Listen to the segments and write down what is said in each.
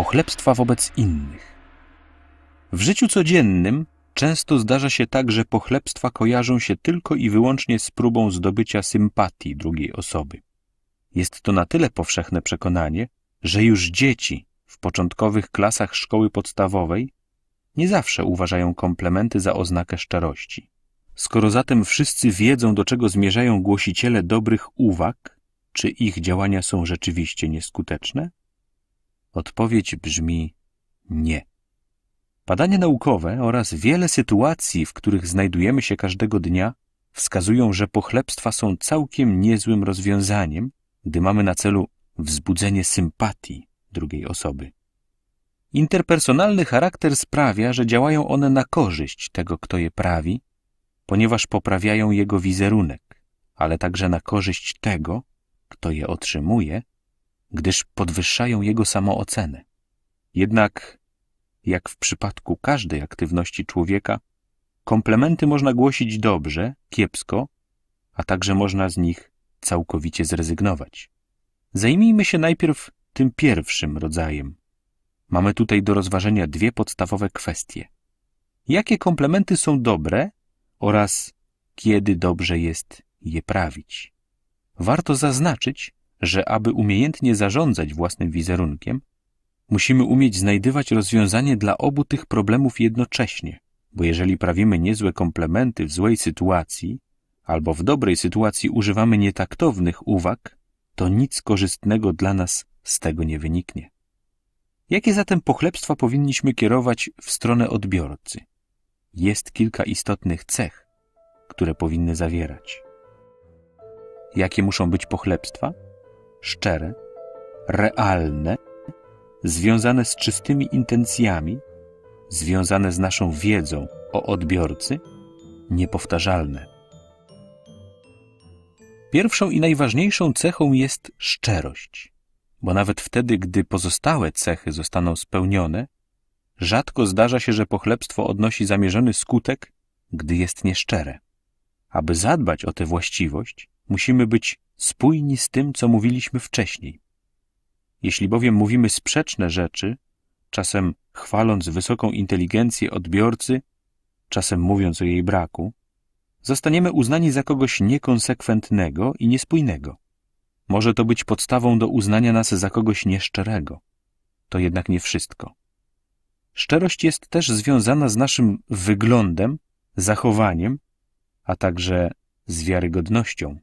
pochlebstwa wobec innych. W życiu codziennym często zdarza się tak, że pochlebstwa kojarzą się tylko i wyłącznie z próbą zdobycia sympatii drugiej osoby. Jest to na tyle powszechne przekonanie, że już dzieci w początkowych klasach szkoły podstawowej nie zawsze uważają komplementy za oznakę szczerości. Skoro zatem wszyscy wiedzą, do czego zmierzają głosiciele dobrych uwag, czy ich działania są rzeczywiście nieskuteczne? Odpowiedź brzmi nie. Badania naukowe oraz wiele sytuacji, w których znajdujemy się każdego dnia, wskazują, że pochlebstwa są całkiem niezłym rozwiązaniem, gdy mamy na celu wzbudzenie sympatii drugiej osoby. Interpersonalny charakter sprawia, że działają one na korzyść tego, kto je prawi, ponieważ poprawiają jego wizerunek, ale także na korzyść tego, kto je otrzymuje, gdyż podwyższają jego samoocenę. Jednak, jak w przypadku każdej aktywności człowieka, komplementy można głosić dobrze, kiepsko, a także można z nich całkowicie zrezygnować. Zajmijmy się najpierw tym pierwszym rodzajem. Mamy tutaj do rozważenia dwie podstawowe kwestie. Jakie komplementy są dobre oraz kiedy dobrze jest je prawić. Warto zaznaczyć, że aby umiejętnie zarządzać własnym wizerunkiem, musimy umieć znajdywać rozwiązanie dla obu tych problemów jednocześnie, bo jeżeli prawimy niezłe komplementy w złej sytuacji, albo w dobrej sytuacji używamy nietaktownych uwag, to nic korzystnego dla nas z tego nie wyniknie. Jakie zatem pochlebstwa powinniśmy kierować w stronę odbiorcy? Jest kilka istotnych cech, które powinny zawierać. Jakie muszą być pochlebstwa? Szczere, realne, związane z czystymi intencjami, związane z naszą wiedzą o odbiorcy, niepowtarzalne. Pierwszą i najważniejszą cechą jest szczerość, bo nawet wtedy, gdy pozostałe cechy zostaną spełnione, rzadko zdarza się, że pochlebstwo odnosi zamierzony skutek, gdy jest nieszczere. Aby zadbać o tę właściwość, musimy być spójni z tym, co mówiliśmy wcześniej. Jeśli bowiem mówimy sprzeczne rzeczy, czasem chwaląc wysoką inteligencję odbiorcy, czasem mówiąc o jej braku, zostaniemy uznani za kogoś niekonsekwentnego i niespójnego. Może to być podstawą do uznania nas za kogoś nieszczerego. To jednak nie wszystko. Szczerość jest też związana z naszym wyglądem, zachowaniem, a także z wiarygodnością.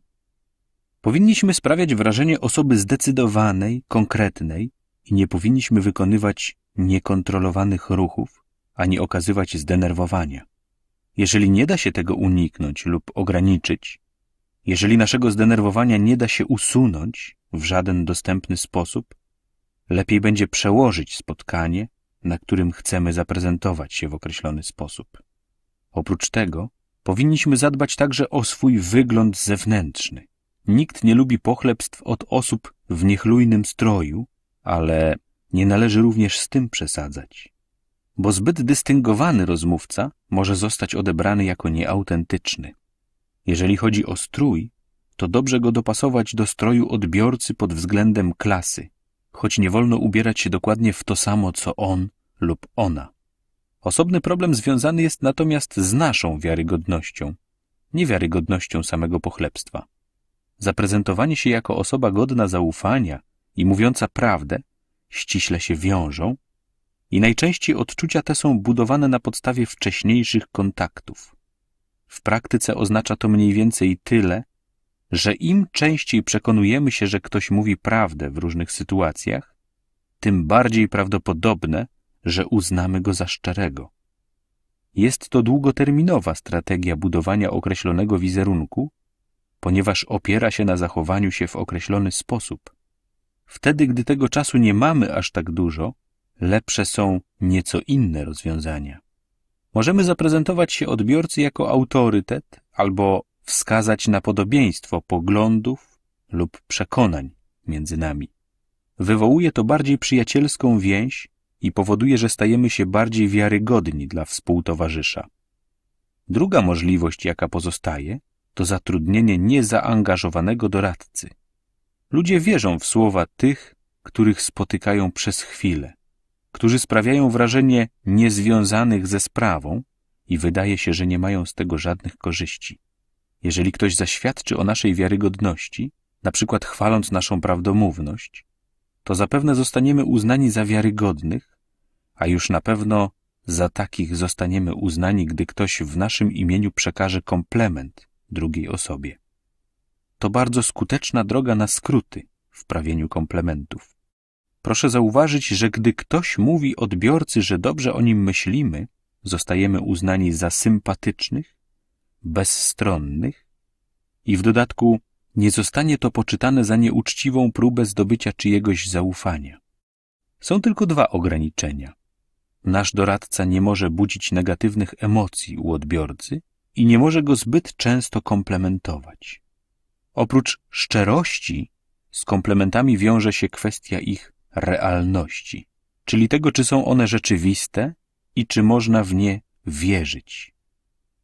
Powinniśmy sprawiać wrażenie osoby zdecydowanej, konkretnej i nie powinniśmy wykonywać niekontrolowanych ruchów, ani okazywać zdenerwowania. Jeżeli nie da się tego uniknąć lub ograniczyć, jeżeli naszego zdenerwowania nie da się usunąć w żaden dostępny sposób, lepiej będzie przełożyć spotkanie, na którym chcemy zaprezentować się w określony sposób. Oprócz tego, powinniśmy zadbać także o swój wygląd zewnętrzny. Nikt nie lubi pochlebstw od osób w niechlujnym stroju, ale nie należy również z tym przesadzać bo zbyt dystyngowany rozmówca może zostać odebrany jako nieautentyczny. Jeżeli chodzi o strój, to dobrze go dopasować do stroju odbiorcy pod względem klasy, choć nie wolno ubierać się dokładnie w to samo, co on lub ona. Osobny problem związany jest natomiast z naszą wiarygodnością, niewiarygodnością samego pochlebstwa. Zaprezentowanie się jako osoba godna zaufania i mówiąca prawdę ściśle się wiążą i najczęściej odczucia te są budowane na podstawie wcześniejszych kontaktów. W praktyce oznacza to mniej więcej tyle, że im częściej przekonujemy się, że ktoś mówi prawdę w różnych sytuacjach, tym bardziej prawdopodobne, że uznamy go za szczerego. Jest to długoterminowa strategia budowania określonego wizerunku, ponieważ opiera się na zachowaniu się w określony sposób. Wtedy, gdy tego czasu nie mamy aż tak dużo, lepsze są nieco inne rozwiązania. Możemy zaprezentować się odbiorcy jako autorytet albo wskazać na podobieństwo poglądów lub przekonań między nami. Wywołuje to bardziej przyjacielską więź i powoduje, że stajemy się bardziej wiarygodni dla współtowarzysza. Druga możliwość, jaka pozostaje, to zatrudnienie niezaangażowanego doradcy. Ludzie wierzą w słowa tych, których spotykają przez chwilę którzy sprawiają wrażenie niezwiązanych ze sprawą i wydaje się, że nie mają z tego żadnych korzyści. Jeżeli ktoś zaświadczy o naszej wiarygodności, na przykład chwaląc naszą prawdomówność, to zapewne zostaniemy uznani za wiarygodnych, a już na pewno za takich zostaniemy uznani, gdy ktoś w naszym imieniu przekaże komplement drugiej osobie. To bardzo skuteczna droga na skróty w prawieniu komplementów. Proszę zauważyć, że gdy ktoś mówi odbiorcy, że dobrze o nim myślimy, zostajemy uznani za sympatycznych, bezstronnych i w dodatku nie zostanie to poczytane za nieuczciwą próbę zdobycia czyjegoś zaufania. Są tylko dwa ograniczenia. Nasz doradca nie może budzić negatywnych emocji u odbiorcy i nie może go zbyt często komplementować. Oprócz szczerości, z komplementami wiąże się kwestia ich realności, czyli tego, czy są one rzeczywiste i czy można w nie wierzyć.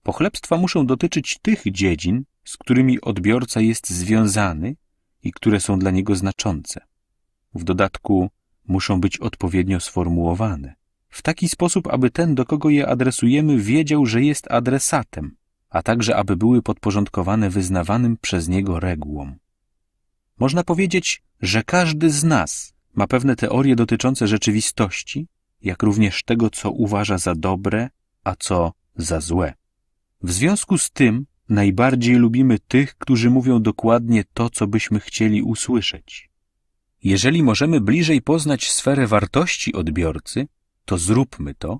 Pochlebstwa muszą dotyczyć tych dziedzin, z którymi odbiorca jest związany i które są dla niego znaczące. W dodatku muszą być odpowiednio sformułowane, w taki sposób, aby ten, do kogo je adresujemy, wiedział, że jest adresatem, a także aby były podporządkowane wyznawanym przez niego regułom. Można powiedzieć, że każdy z nas ma pewne teorie dotyczące rzeczywistości, jak również tego, co uważa za dobre, a co za złe. W związku z tym najbardziej lubimy tych, którzy mówią dokładnie to, co byśmy chcieli usłyszeć. Jeżeli możemy bliżej poznać sferę wartości odbiorcy, to zróbmy to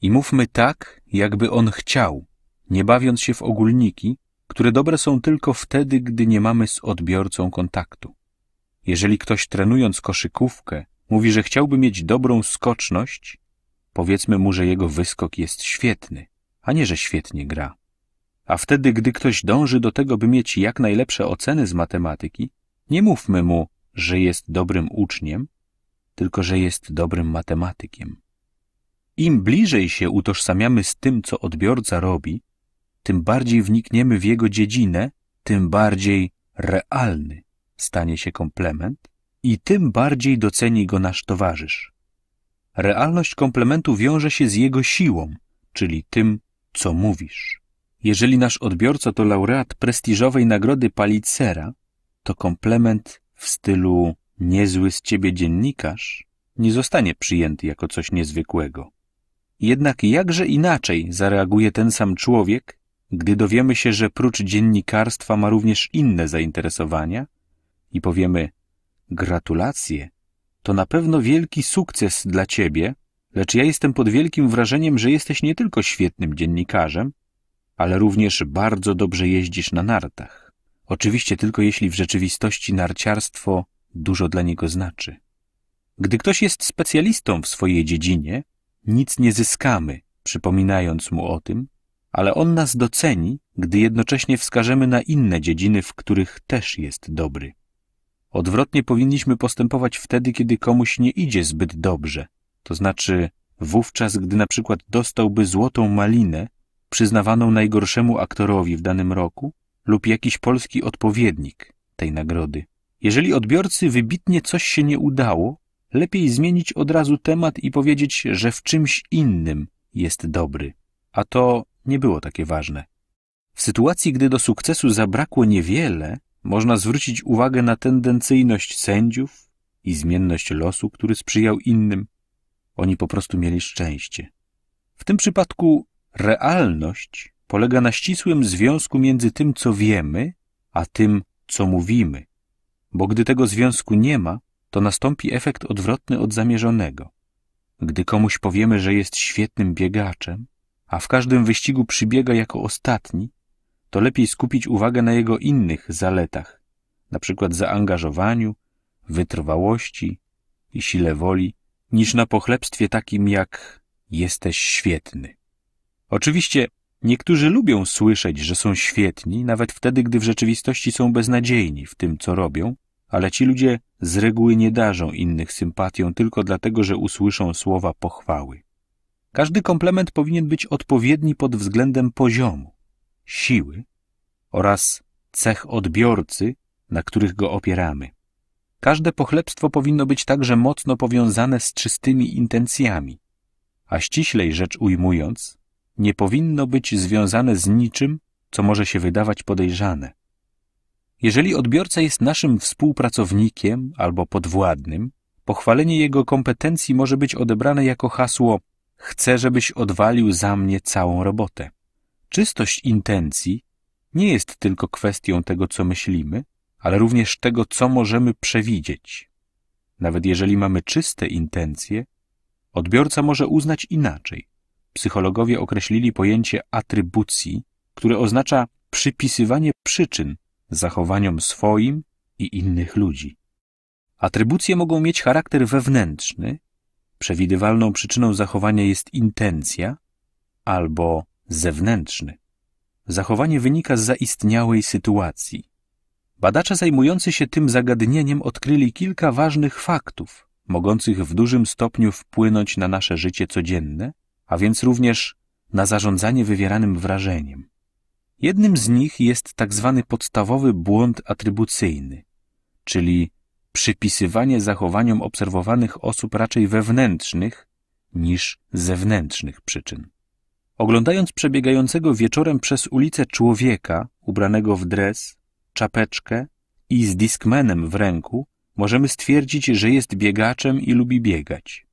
i mówmy tak, jakby on chciał, nie bawiąc się w ogólniki, które dobre są tylko wtedy, gdy nie mamy z odbiorcą kontaktu. Jeżeli ktoś trenując koszykówkę mówi, że chciałby mieć dobrą skoczność, powiedzmy mu, że jego wyskok jest świetny, a nie, że świetnie gra. A wtedy, gdy ktoś dąży do tego, by mieć jak najlepsze oceny z matematyki, nie mówmy mu, że jest dobrym uczniem, tylko że jest dobrym matematykiem. Im bliżej się utożsamiamy z tym, co odbiorca robi, tym bardziej wnikniemy w jego dziedzinę, tym bardziej realny stanie się komplement i tym bardziej doceni go nasz towarzysz. Realność komplementu wiąże się z jego siłą, czyli tym, co mówisz. Jeżeli nasz odbiorca to laureat prestiżowej nagrody Palicera, to komplement w stylu niezły z ciebie dziennikarz nie zostanie przyjęty jako coś niezwykłego. Jednak jakże inaczej zareaguje ten sam człowiek, gdy dowiemy się, że prócz dziennikarstwa ma również inne zainteresowania i powiemy gratulacje, to na pewno wielki sukces dla ciebie, lecz ja jestem pod wielkim wrażeniem, że jesteś nie tylko świetnym dziennikarzem, ale również bardzo dobrze jeździsz na nartach. Oczywiście tylko jeśli w rzeczywistości narciarstwo dużo dla niego znaczy. Gdy ktoś jest specjalistą w swojej dziedzinie, nic nie zyskamy, przypominając mu o tym, ale on nas doceni, gdy jednocześnie wskażemy na inne dziedziny, w których też jest dobry. Odwrotnie powinniśmy postępować wtedy, kiedy komuś nie idzie zbyt dobrze, to znaczy wówczas, gdy na przykład dostałby złotą malinę przyznawaną najgorszemu aktorowi w danym roku lub jakiś polski odpowiednik tej nagrody. Jeżeli odbiorcy wybitnie coś się nie udało, lepiej zmienić od razu temat i powiedzieć, że w czymś innym jest dobry, a to nie było takie ważne. W sytuacji, gdy do sukcesu zabrakło niewiele, można zwrócić uwagę na tendencyjność sędziów i zmienność losu, który sprzyjał innym. Oni po prostu mieli szczęście. W tym przypadku realność polega na ścisłym związku między tym, co wiemy, a tym, co mówimy, bo gdy tego związku nie ma, to nastąpi efekt odwrotny od zamierzonego. Gdy komuś powiemy, że jest świetnym biegaczem, a w każdym wyścigu przybiega jako ostatni, to lepiej skupić uwagę na jego innych zaletach, na przykład zaangażowaniu, wytrwałości i sile woli, niż na pochlebstwie takim jak jesteś świetny. Oczywiście niektórzy lubią słyszeć, że są świetni, nawet wtedy, gdy w rzeczywistości są beznadziejni w tym, co robią, ale ci ludzie z reguły nie darzą innych sympatią tylko dlatego, że usłyszą słowa pochwały. Każdy komplement powinien być odpowiedni pod względem poziomu, siły oraz cech odbiorcy, na których go opieramy. każde pochlebstwo powinno być także mocno powiązane z czystymi intencjami, a ściślej rzecz ujmując, nie powinno być związane z niczym, co może się wydawać podejrzane. Jeżeli odbiorca jest naszym współpracownikiem albo podwładnym, pochwalenie jego kompetencji może być odebrane jako hasło chcę, żebyś odwalił za mnie całą robotę. Czystość intencji nie jest tylko kwestią tego, co myślimy, ale również tego, co możemy przewidzieć. Nawet jeżeli mamy czyste intencje, odbiorca może uznać inaczej. Psychologowie określili pojęcie atrybucji, które oznacza przypisywanie przyczyn zachowaniom swoim i innych ludzi. Atrybucje mogą mieć charakter wewnętrzny, przewidywalną przyczyną zachowania jest intencja, albo zewnętrzny. Zachowanie wynika z zaistniałej sytuacji. Badacze zajmujący się tym zagadnieniem odkryli kilka ważnych faktów, mogących w dużym stopniu wpłynąć na nasze życie codzienne, a więc również na zarządzanie wywieranym wrażeniem. Jednym z nich jest tak zwany podstawowy błąd atrybucyjny, czyli przypisywanie zachowaniom obserwowanych osób raczej wewnętrznych niż zewnętrznych przyczyn. Oglądając przebiegającego wieczorem przez ulicę człowieka ubranego w dres, czapeczkę i z diskmenem w ręku, możemy stwierdzić, że jest biegaczem i lubi biegać.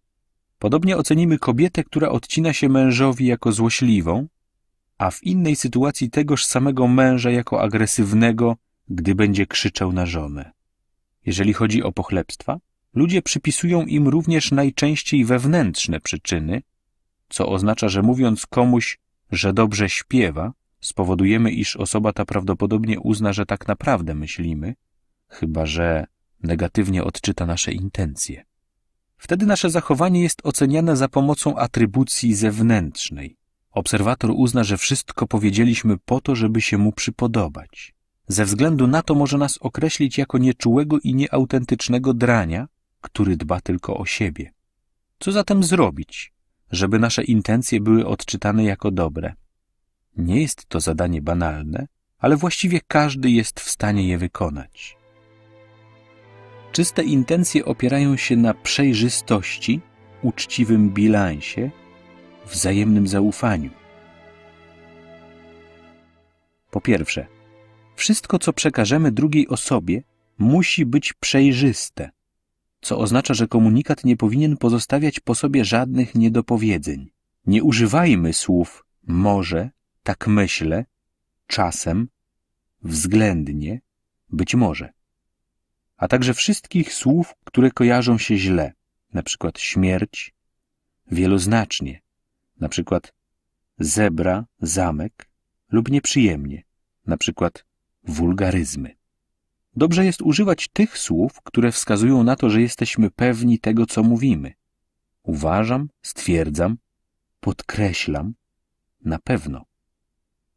Podobnie ocenimy kobietę, która odcina się mężowi jako złośliwą, a w innej sytuacji tegoż samego męża jako agresywnego, gdy będzie krzyczał na żonę. Jeżeli chodzi o pochlebstwa, ludzie przypisują im również najczęściej wewnętrzne przyczyny, co oznacza, że mówiąc komuś, że dobrze śpiewa, spowodujemy, iż osoba ta prawdopodobnie uzna, że tak naprawdę myślimy, chyba że negatywnie odczyta nasze intencje. Wtedy nasze zachowanie jest oceniane za pomocą atrybucji zewnętrznej. Obserwator uzna, że wszystko powiedzieliśmy po to, żeby się mu przypodobać. Ze względu na to może nas określić jako nieczułego i nieautentycznego drania, który dba tylko o siebie. Co zatem zrobić, żeby nasze intencje były odczytane jako dobre? Nie jest to zadanie banalne, ale właściwie każdy jest w stanie je wykonać. Czyste intencje opierają się na przejrzystości, uczciwym bilansie, wzajemnym zaufaniu. Po pierwsze, wszystko, co przekażemy drugiej osobie, musi być przejrzyste, co oznacza, że komunikat nie powinien pozostawiać po sobie żadnych niedopowiedzeń. Nie używajmy słów może, tak myślę, czasem, względnie, być może, a także wszystkich słów, które kojarzą się źle, na przykład śmierć, wieloznacznie, na przykład zebra, zamek lub nieprzyjemnie, na przykład wulgaryzmy. Dobrze jest używać tych słów, które wskazują na to, że jesteśmy pewni tego, co mówimy. Uważam, stwierdzam, podkreślam, na pewno.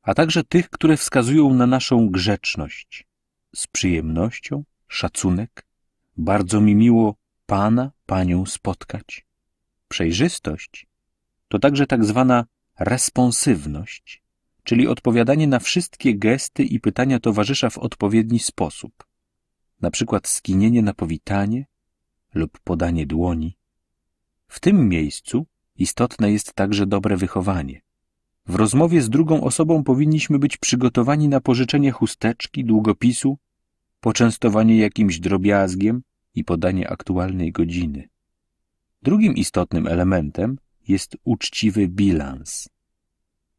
A także tych, które wskazują na naszą grzeczność, z przyjemnością, szacunek, bardzo mi miło Pana, Panią spotkać. Przejrzystość to także tak zwana responsywność, czyli odpowiadanie na wszystkie gesty i pytania towarzysza w odpowiedni sposób, na przykład skinienie na powitanie lub podanie dłoni. W tym miejscu istotne jest także dobre wychowanie. W rozmowie z drugą osobą powinniśmy być przygotowani na pożyczenie chusteczki, długopisu, poczęstowanie jakimś drobiazgiem i podanie aktualnej godziny. Drugim istotnym elementem jest uczciwy bilans.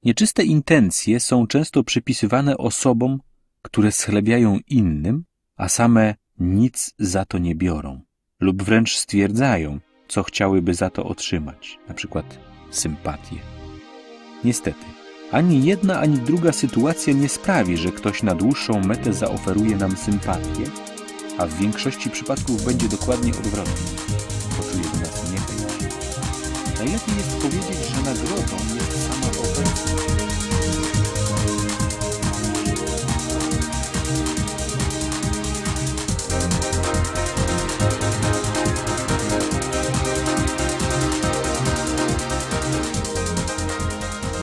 Nieczyste intencje są często przypisywane osobom, które schlebiają innym, a same nic za to nie biorą, lub wręcz stwierdzają, co chciałyby za to otrzymać, na przykład sympatię. Niestety, ani jedna, ani druga sytuacja nie sprawi, że ktoś na dłuższą metę zaoferuje nam sympatię, a w większości przypadków będzie dokładnie odwrotnie. Poczuje do nas niechęć. Najlepiej